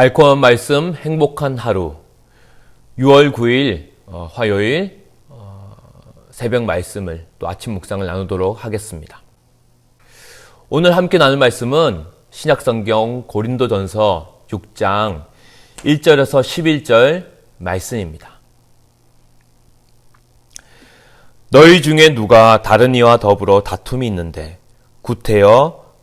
달콤한 말씀, 행복한 하루. 6월 9일 어, 화요일 어, 새벽 말씀을 또 아침 묵상을 나누도록 하겠습니다. 오늘 함께 나눌 말씀은 신약성경 고린도전서 6장 1절에서 11절 말씀입니다. 너희 중에 누가 다른 이와 더불어 다툼이 있는데 구태여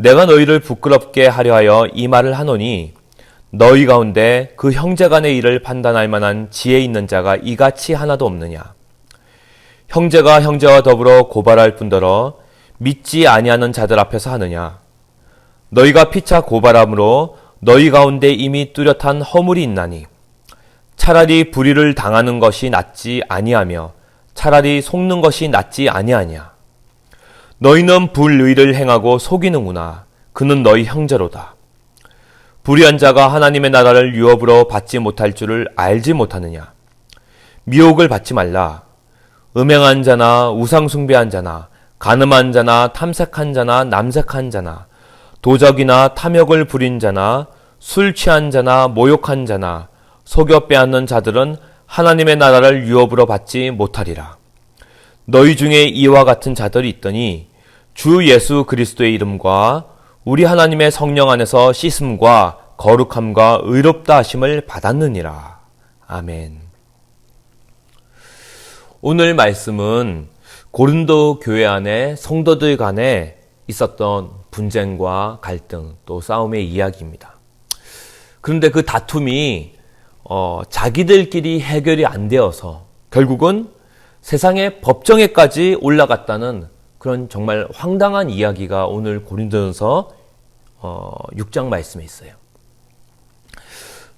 내가 너희를 부끄럽게 하려 하여 이 말을 하노니 너희 가운데 그 형제 간의 일을 판단할 만한 지혜 있는 자가 이같이 하나도 없느냐? 형제가 형제와 더불어 고발할 뿐더러 믿지 아니하는 자들 앞에서 하느냐? 너희가 피차 고발함으로 너희 가운데 이미 뚜렷한 허물이 있나니 차라리 불의를 당하는 것이 낫지 아니하며 차라리 속는 것이 낫지 아니하냐 너희는 불의를 행하고 속이는구나. 그는 너희 형제로다. 불의한 자가 하나님의 나라를 유업으로 받지 못할 줄을 알지 못하느냐. 미혹을 받지 말라. 음행한 자나 우상숭배한 자나 가늠한 자나 탐색한 자나 남색한 자나 도적이나 탐욕을 부린 자나 술 취한 자나 모욕한 자나 속여 빼앗는 자들은 하나님의 나라를 유업으로 받지 못하리라. 너희 중에 이와 같은 자들이 있더니 주 예수 그리스도의 이름과 우리 하나님의 성령 안에서 씻음과 거룩함과 의롭다 하심을 받았느니라. 아멘. 오늘 말씀은 고린도 교회 안에 성도들 간에 있었던 분쟁과 갈등 또 싸움의 이야기입니다. 그런데 그 다툼이 어, 자기들끼리 해결이 안 되어서 결국은 세상의 법정에까지 올라갔다는 그런 정말 황당한 이야기가 오늘 고린도전서 어, 6장 말씀에 있어요.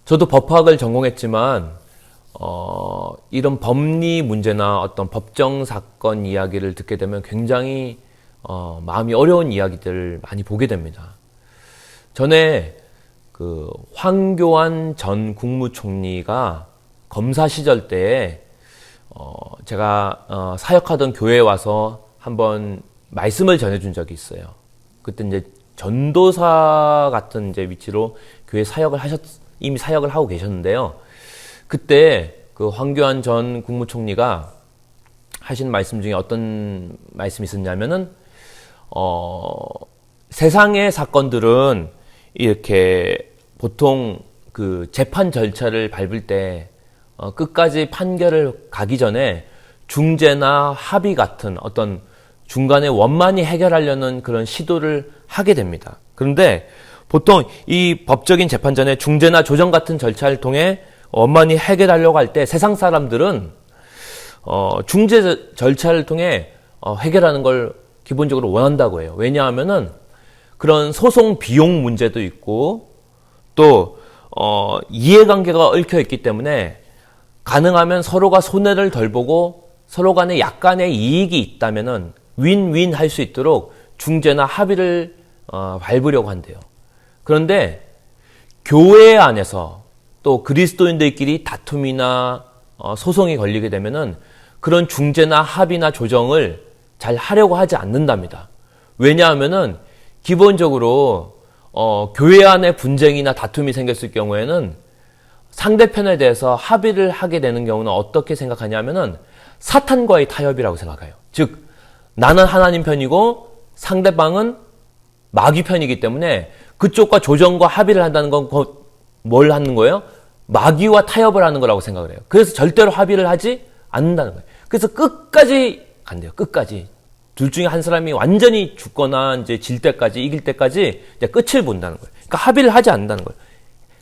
저도 법학을 전공했지만 어, 이런 법리 문제나 어떤 법정 사건 이야기를 듣게 되면 굉장히 어, 마음이 어려운 이야기들을 많이 보게 됩니다. 전에 그 황교안 전 국무총리가 검사 시절 때에 어, 제가 어, 사역하던 교회에 와서 한번 말씀을 전해준 적이 있어요. 그때 이제 전도사 같은 이제 위치로 교회 사역을 하셨 이미 사역을 하고 계셨는데요. 그때 그 황교안 전 국무총리가 하신 말씀 중에 어떤 말씀이 있었냐면은 어 세상의 사건들은 이렇게 보통 그 재판 절차를 밟을 때 어, 끝까지 판결을 가기 전에 중재나 합의 같은 어떤 중간에 원만히 해결하려는 그런 시도를 하게 됩니다. 그런데 보통 이 법적인 재판 전에 중재나 조정 같은 절차를 통해 원만히 해결하려고 할 때 세상 사람들은 어, 중재 절차를 통해 어, 해결하는 걸 기본적으로 원한다고 해요. 왜냐하면은 그런 소송 비용 문제도 있고 또 어, 이해관계가 얽혀 있기 때문에 가능하면 서로가 손해를 덜 보고 서로 간에 약간의 이익이 있다면은 윈윈 할 수 있도록 중재나 합의를 어, 밟으려고 한대요. 그런데 교회 안에서 또 그리스도인들끼리 다툼이나 어, 소송이 걸리게 되면은 그런 중재나 합의나 조정을 잘 하려고 하지 않는답니다. 왜냐하면은 기본적으로 어, 교회 안에 분쟁이나 다툼이 생겼을 경우에는 상대편에 대해서 합의를 하게 되는 경우는 어떻게 생각하냐면은 사탄과의 타협이라고 생각해요. 즉 나는 하나님 편이고 상대방은 마귀 편이기 때문에 그쪽과 조정과 합의를 한다는 건 뭘 하는 거예요? 마귀와 타협을 하는 거라고 생각을 해요. 그래서 절대로 합의를 하지 않는다는 거예요. 그래서 끝까지 간대요. 끝까지. 둘 중에 한 사람이 완전히 죽거나 이제 질 때까지 이길 때까지 이제 끝을 본다는 거예요. 그러니까 합의를 하지 않는다는 거예요.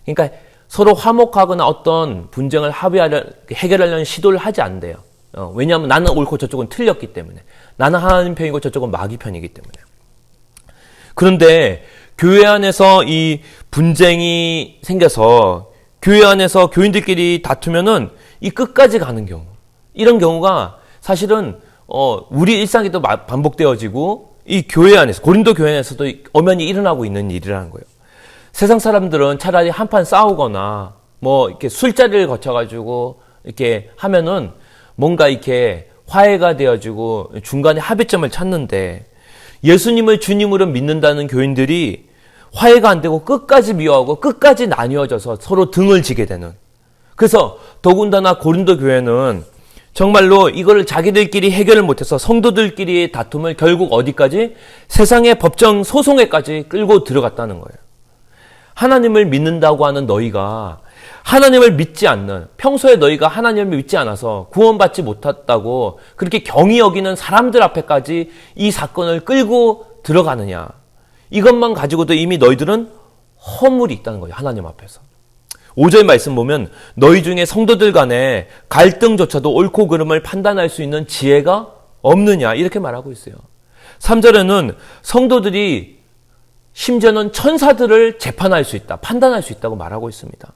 그러니까 서로 화목하거나 어떤 분쟁을 합의하려 해결하려는 시도를 하지 않대요. 어, 왜냐하면 나는 옳고 저쪽은 틀렸기 때문에. 나는 하나님 편이고 저쪽은 마귀 편이기 때문에. 그런데 교회 안에서 이 분쟁이 생겨서 교회 안에서 교인들끼리 다투면은 이 끝까지 가는 경우. 이런 경우가 사실은 어 우리 일상에도 마- 반복되어지고 이 교회 안에서 고린도 교회 안에서도 엄연히 일어나고 있는 일이라는 거예요. 세상 사람들은 차라리 한판 싸우거나 뭐 이렇게 술자리를 거쳐 가지고 이렇게 하면은 뭔가 이렇게 화해가 되어지고 중간에 합의점을 찾는데 예수님을 주님으로 믿는다는 교인들이 화해가 안 되고 끝까지 미워하고 끝까지 나뉘어져서 서로 등을 지게 되는. 그래서 더군다나 고린도 교회는 정말로 이거를 자기들끼리 해결을 못해서 성도들끼리의 다툼을 결국 어디까지 세상의 법정 소송에까지 끌고 들어갔다는 거예요. 하나님을 믿는다고 하는 너희가 하나님을 믿지 않는 평소에 너희가 하나님을 믿지 않아서 구원받지 못했다고 그렇게 경이 여기는 사람들 앞에까지 이 사건을 끌고 들어가느냐. 이것만 가지고도 이미 너희들은 허물이 있다는 거예요. 하나님 앞에서. 5절 말씀 보면 너희 중에 성도들 간에 갈등조차도 옳고 그름을 판단할 수 있는 지혜가 없느냐 이렇게 말하고 있어요. 3절에는 성도들이 심지어는 천사들을 재판할 수 있다, 판단할 수 있다고 말하고 있습니다.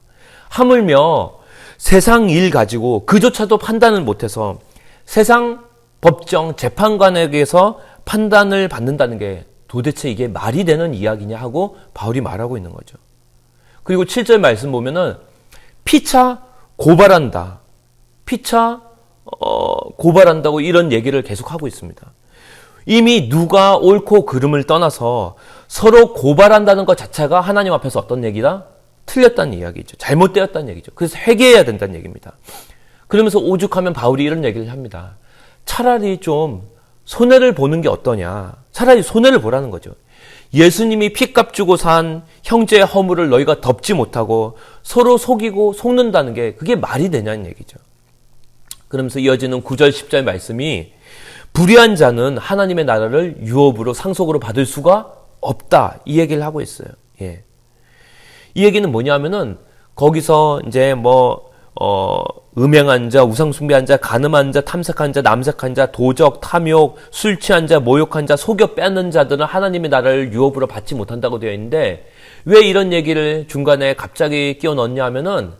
하물며 세상 일 가지고 그조차도 판단을 못해서 세상 법정 재판관에게서 판단을 받는다는 게 도대체 이게 말이 되는 이야기냐 하고 바울이 말하고 있는 거죠. 그리고 7절 말씀 보면은 피차 고발한다. 피차 어, 고발한다고 이런 얘기를 계속하고 있습니다. 이미 누가 옳고 그름을 떠나서 서로 고발한다는 것 자체가 하나님 앞에서 어떤 얘기다? 틀렸다는 이야기죠. 잘못되었다는 얘기죠. 그래서 회개해야 된다는 얘기입니다. 그러면서 오죽하면 바울이 이런 얘기를 합니다. 차라리 좀 손해를 보는 게 어떠냐. 차라리 손해를 보라는 거죠. 예수님이 피값 주고 산 형제의 허물을 너희가 덮지 못하고 서로 속이고 속는다는 게 그게 말이 되냐는 얘기죠. 그러면서 이어지는 9절 10절 말씀이 불의한 자는 하나님의 나라를 유업으로 상속으로 받을 수가 없다. 이 얘기를 하고 있어요. 예. 이 얘기는 뭐냐면은 거기서 이제 뭐, 어, 음행한 자, 우상숭배한 자, 간음한 자, 탐색한 자, 남색한 자, 도적, 탐욕, 술 취한 자, 모욕한 자, 속여 빼는 자들은 하나님의 나라를 유업으로 받지 못한다고 되어 있는데 왜 이런 얘기를 중간에 갑자기 끼워 넣냐 하면은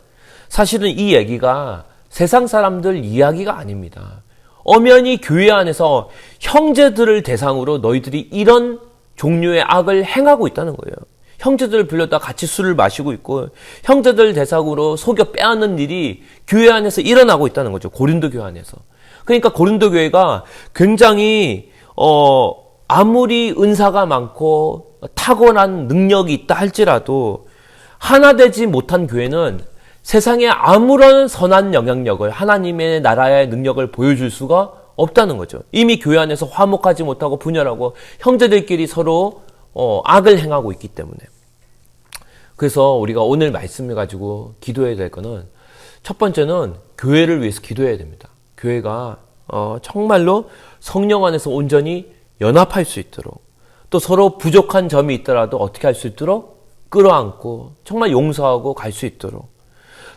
사실은 이 얘기가 세상 사람들 이야기가 아닙니다. 엄연히 교회 안에서 형제들을 대상으로 너희들이 이런 종류의 악을 행하고 있다는 거예요. 형제들을 불렀다 같이 술을 마시고 있고 형제들 대상으로 속여 빼앗는 일이 교회 안에서 일어나고 있다는 거죠. 고린도 교회 안에서. 그러니까 고린도 교회가 굉장히 어 아무리 은사가 많고 탁월한 능력이 있다 할지라도 하나 되지 못한 교회는 세상에 아무런 선한 영향력을 하나님의 나라의 능력을 보여줄 수가 없다는 거죠. 이미 교회 안에서 화목하지 못하고 분열하고 형제들끼리 서로 어, 악을 행하고 있기 때문에. 그래서 우리가 오늘 말씀을 가지고 기도해야 될 거는 첫 번째는 교회를 위해서 기도해야 됩니다. 교회가 어, 정말로 성령 안에서 온전히 연합할 수 있도록 또 서로 부족한 점이 있더라도 어떻게 할 수 있도록 끌어안고 정말 용서하고 갈 수 있도록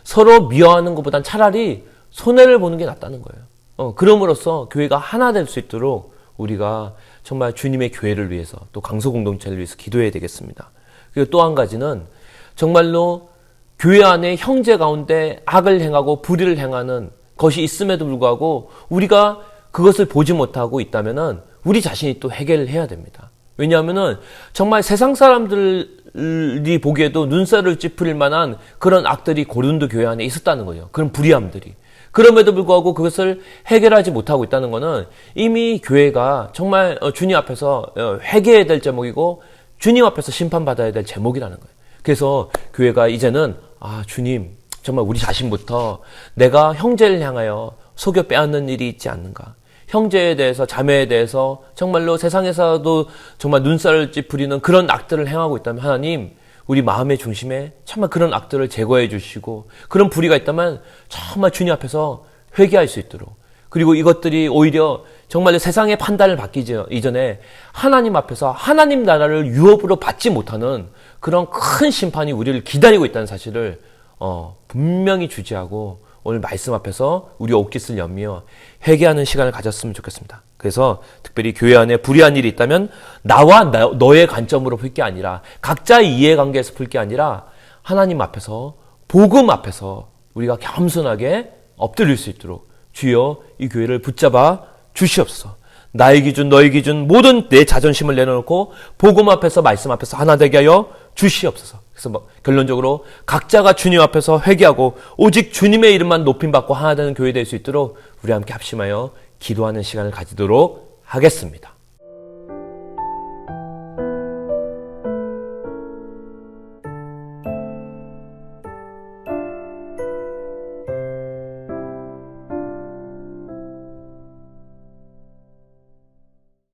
서로 미워하는 것보단 차라리 손해를 보는 게 낫다는 거예요. 어, 그럼으로써 교회가 하나 될 수 있도록 우리가 정말 주님의 교회를 위해서 또 강소 공동체를 위해서 기도해야 되겠습니다. 그리고 또 한 가지는 정말로 교회 안에 형제 가운데 악을 행하고 불의를 행하는 것이 있음에도 불구하고 우리가 그것을 보지 못하고 있다면은 우리 자신이 또 해결을 해야 됩니다. 왜냐하면은 정말 세상 사람들이 보기에도 눈살을 찌푸릴 만한 그런 악들이 고린도 교회 안에 있었다는 거예요. 그런 불의함들이. 그럼에도 불구하고 그것을 해결하지 못하고 있다는 것은 이미 교회가 정말 어, 주님 앞에서 어, 회개해야 될 제목이고 주님 앞에서 심판받아야 될 제목이라는 거예요. 그래서 교회가 이제는 아 주님 정말 우리 자신부터 내가 형제를 향하여 속여 빼앗는 일이 있지 않는가. 형제에 대해서 자매에 대해서 정말로 세상에서도 정말 눈살을 찌푸리는 그런 악들을 행하고 있다면 하나님 우리 마음의 중심에 정말 그런 악들을 제거해 주시고 그런 불의가 있다면 정말 주님 앞에서 회개할 수 있도록 그리고 이것들이 오히려 정말 세상의 판단을 받기 이전에 하나님 앞에서 하나님 나라를 유업으로 받지 못하는 그런 큰 심판이 우리를 기다리고 있다는 사실을 어, 분명히 주지하고 오늘 말씀 앞에서 우리 옷깃을 연미어 회개하는 시간을 가졌으면 좋겠습니다. 그래서 특별히 교회 안에 불의한 일이 있다면 나와 나, 너의 관점으로 풀 게 아니라 각자의 이해관계에서 풀 게 아니라 하나님 앞에서 복음 앞에서 우리가 겸손하게 엎드릴 수 있도록 주여 이 교회를 붙잡아 주시옵소서. 나의 기준, 너의 기준, 모든 내 자존심을 내려놓고 복음 앞에서 말씀 앞에서 하나 되게 하여 주시옵소서. 그래서 뭐 결론적으로 각자가 주님 앞에서 회개하고 오직 주님의 이름만 높임 받고 하나 되는 교회 될 수 있도록 우리 함께 합심하여 기도하는 시간을 가지도록 하겠습니다.